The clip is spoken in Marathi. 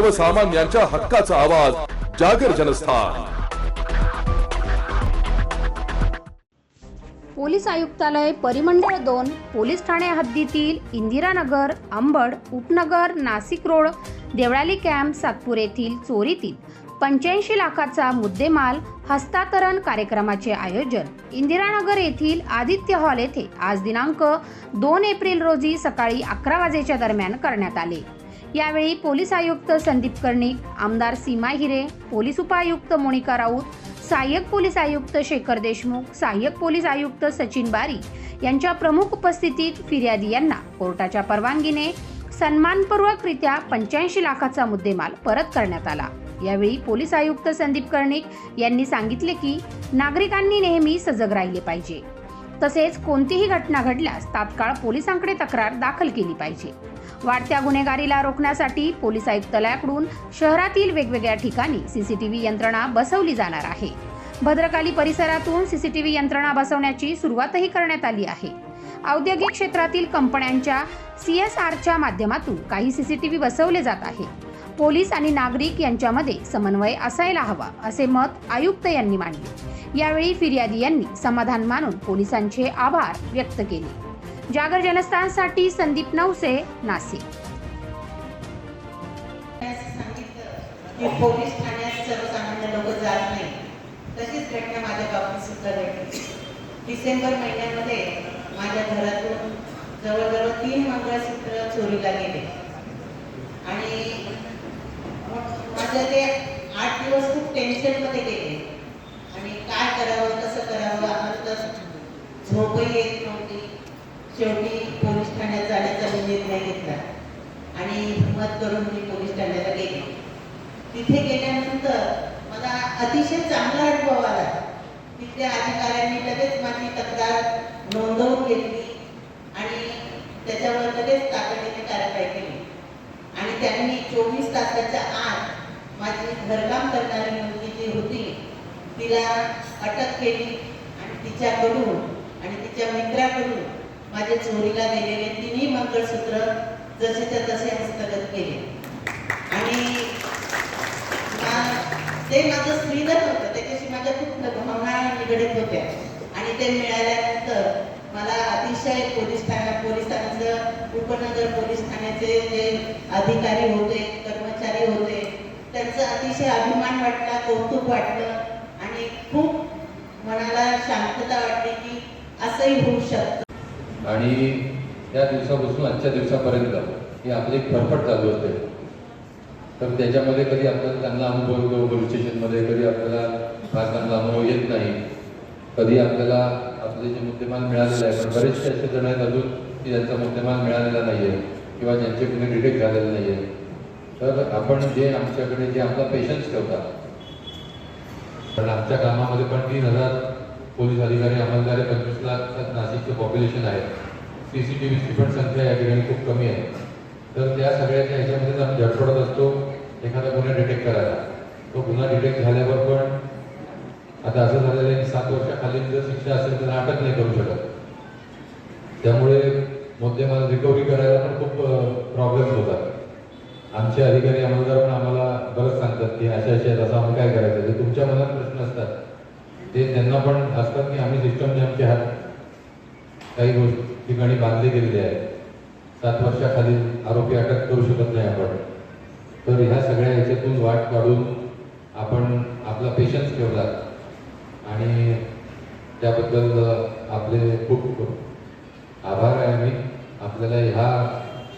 सर्वसामान्यांच्या हक्काचा आवाज जागर जनस्थान. पोलीस आयुक्तालय परिमंडळ दोन पोलीस ठाणे हद्दीतील इंदिरानगर अंबड उपनगर नाशिक रोड देवळाली कॅम्प सातपूर येथील चोरीतील पंच्याऐंशी लाखाचा मुद्देमाल हस्तांतरण कार्यक्रमाचे आयोजन. इंदिरानगर येथील आदित्य हॉल येथे आज दिनांक दोन एप्रिल रोजी सकाळी अकरा वाजेच्या दरम्यान करण्यात आले. यावेळी पोलीस आयुक्त संदीप कर्णिक आमदार सीमा हिरे पोलीस उपायुक्त मोनिका राऊत सहाय्यक पोलीस आयुक्त शेखर देशमुख सहाय्यक पोलीस आयुक्त सचिन बारी यांच्या प्रमुख उपस्थितीत फिर्यादी यांना कोर्टाच्या परवानगीने सन्मानपूर्वकरित्या पंच्याऐंशी लाखाचा मुद्देमाल परत करण्यात आला. यावेळी पोलीस आयुक्त संदीप कर्णिक यांनी सांगितले की नागरिकांनी नेहमी सजग राहिले पाहिजे. तसेच कोणतीही घटना घडल्यास तात्काळ पोलिसांकडे तक्रार दाखल केली पाहिजे. वाढत्या गुन्हेगारीला रोखण्यासाठी पोलीस आयुक्तालयाकडून शहरातील वेगवेगळ्या ठिकाणी सीसीटीव्ही यंत्रणा बसवली जाणार आहे. भद्रकाली परिसरातून सीसीटीव्ही यंत्रणा बसवण्याची सुरुवातही करण्यात आली आहे. औद्योगिक क्षेत्रातील कंपन्यांच्या सी एस आरच्या माध्यमातून काही सीसीटीव्ही बसवले जात आहे. पोलीस आणि नागरिक यांच्यामध्ये समन्वय असायला हवा असे मत आयुक्त यांनी मांडले. यावेळी फिर्यादी यांनी समाधान मानून पोलिसांचे आभार व्यक्त केले. जागर जनस्थानसाठी संदीप नवसे नाशिक. की पोलीस ठाण्यात सर्वसामान्य लोक जात नाही. तशीच घटना माझ्या बाबतीत सुद्धा घडली. डिसेंबर महिन्यामध्ये माझ्या घरातून जवळजवळ तीन मंगळसूत्र चोरीला गेले. आणि मग माझं ते आठ दिवस खूप टेन्शनमध्ये गेले. आणि काय करावं कसं करावं आम्हाला तर झोपही येत नव्हती. शेवटी पोलीस ठाण्यात जाण्याचा मी निर्णय घेतला आणि हिंमत करून मी पोलीस ठाण्याला गेले. तिथे गेल्यानंतर मला अतिशय चांगला अनुभव आला. तिथल्या अधिकाऱ्यांनी लगेच माझी तक्रार नोंदवून घेतली आणि त्याच्यावर लगेच तातडीने कारवाई केली. आणि त्यांनी चोवीस तासाच्या आत माझी घरकाम करणारी मुलगी जी होती तिला अटक केली आणि तिच्याकडून आणि तिच्या मित्राकडून माझ्या चोरीला गेलेले तिन्ही मंगळसूत्र जसेच्या तसे हस्तगत केले. आणि ते माझं स्त्रीधन होतं. त्याच्याशी माझ्या खूप भावना निगडीत होत्या. आणि ते मिळाल्यानंतर मला अतिशय पोलीस ठाण्या ठाण्याचं उपनगर पोलीस ठाण्याचे जे अधिकारी होते कर्मचारी होते त्यांचा अतिशय अभिमान वाटला कौतुक वाटलं. आणि खूप मनाला शांतता वाटली की असंही होऊ शकतं. आणि त्या दिवसापासून आजच्या दिवसापर्यंत ही आपली एक फरफट चालू असते. तर त्याच्यामध्ये कधी आपल्याला चांगला अनुभव येतो पोलीस स्टेशनमध्ये कधी आपल्याला फार चांगला अनुभव येत नाही. कधी आपल्याला आपले जे मुद्देमाल मिळालेले आहे पण बरेचसे असे जण आहेत अजून की ज्यांचा मुद्देमाल मिळालेला नाही आहे किंवा ज्यांचे कुणी डिटेक्ट झालेले नाही आहे तर आपण जे आमच्याकडे जे आपला पेशन्स ठेवतात. कारण आमच्या कामामध्ये पण तीन हजार पोलीस अधिकारी अंमलदार पंचवीस लाख नाशिकचे पॉप्युलेशन आहे. सी सी टी व्हीची पण संख्या या ठिकाणी खूप कमी आहे. तर त्या सगळ्याच्या ह्याच्यामध्ये आम्ही झटपडत असतो. एखादा गुन्हा डिटेक्ट करायला. तो गुन्हा डिटेक्ट झाल्यावर पण आता असं झालेलं आहे की सात वर्षाखाली जर शिक्षा असेल तर अटक नाही करू शकत. त्यामुळे मुद्देमाल रिकव्हरी करायला पण खूप प्रॉब्लेम होतात. आमचे अधिकारी अंमलदार पण आम्हाला बरंच सांगतात की अशा अशा आहेत, असं आम्ही काय करायचं? तुमच्या मनात प्रश्न असतात. ते त्यांना पण असतात की आम्ही सिस्टमने आमच्या हात काही गोष्टी ठिकाणी बांधले गेलेले आहेत. सात वर्षाखाली आरोपी अटक करू शकत नाही आपण. तर ह्या सगळ्या ह्याच्यातून वाट काढून आपण आपला पेशन्स ठेवला. आणि त्याबद्दल आपले खूप आभार आहे मी. आपल्याला ह्या